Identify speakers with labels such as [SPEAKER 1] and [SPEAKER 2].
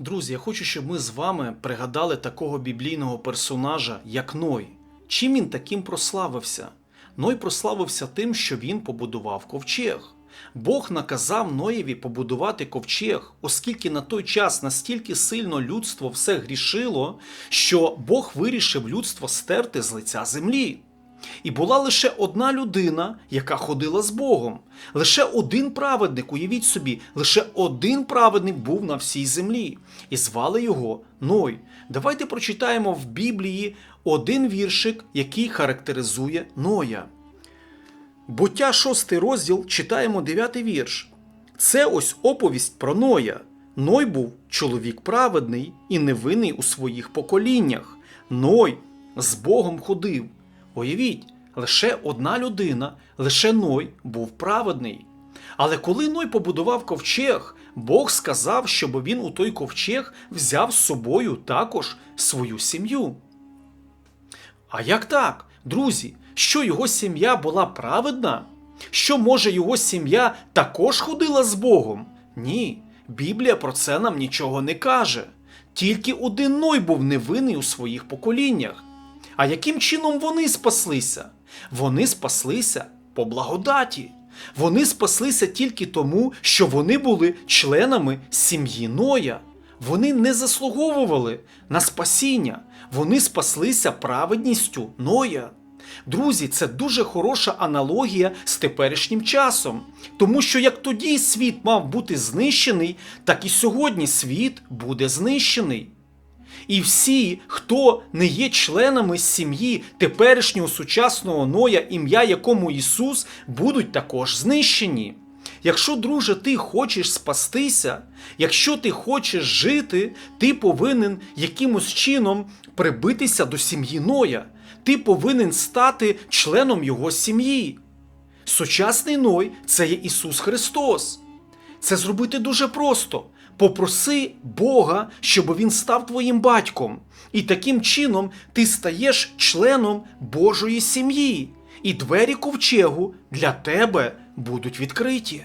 [SPEAKER 1] Друзі, я хочу, щоб ми з вами пригадали такого біблійного персонажа, як Ной. Чим він таким прославився? Ной прославився тим, що він побудував ковчег. Бог наказав Ноєві побудувати ковчег, оскільки на той час настільки сильно людство все грішило, що Бог вирішив людство стерти з лиця землі. І була лише одна людина, яка ходила з Богом. Лише один праведник, уявіть собі, лише один праведник був на всій землі, і звали його Ной. Давайте прочитаємо в Біблії один віршик, який характеризує Ноя. Буття шостий розділ читаємо дев'ятий вірш. Це ось оповість про Ноя. Ной був чоловік праведний і невинний у своїх поколіннях. Ной з Богом ходив. Уявіть, лише одна людина, лише Ной був праведний. Але коли Ной побудував ковчег, Бог сказав, щоб він у той ковчег взяв з собою також свою сім'ю. А як так, друзі, що його сім'я була праведна? Що, може, його сім'я також ходила з Богом? Ні, Біблія про це нам нічого не каже. Тільки один Ной був невинний у своїх поколіннях. А яким чином вони спаслися? Вони спаслися по благодаті. Вони спаслися тільки тому, що вони були членами сім'ї Ноя. Вони не заслуговували на спасіння, вони спаслися праведністю Ноя. Друзі, це дуже хороша аналогія з теперішнім часом, тому що як тоді світ мав бути знищений, так і сьогодні світ буде знищений. І всі, хто не є членами сім'ї теперішнього сучасного Ноя, ім'я якому Ісус, будуть також знищені. Якщо, друже, ти хочеш спастися, якщо ти хочеш жити, ти повинен якимось чином прибитися до сім'ї Ноя. Ти повинен стати членом його сім'ї. Сучасний Ной це є Ісус Христос. Це зробити дуже просто. Попроси Бога, щоб Він став твоїм батьком. І таким чином ти стаєш членом Божої сім'ї, і двері ковчегу для тебе будуть відкриті.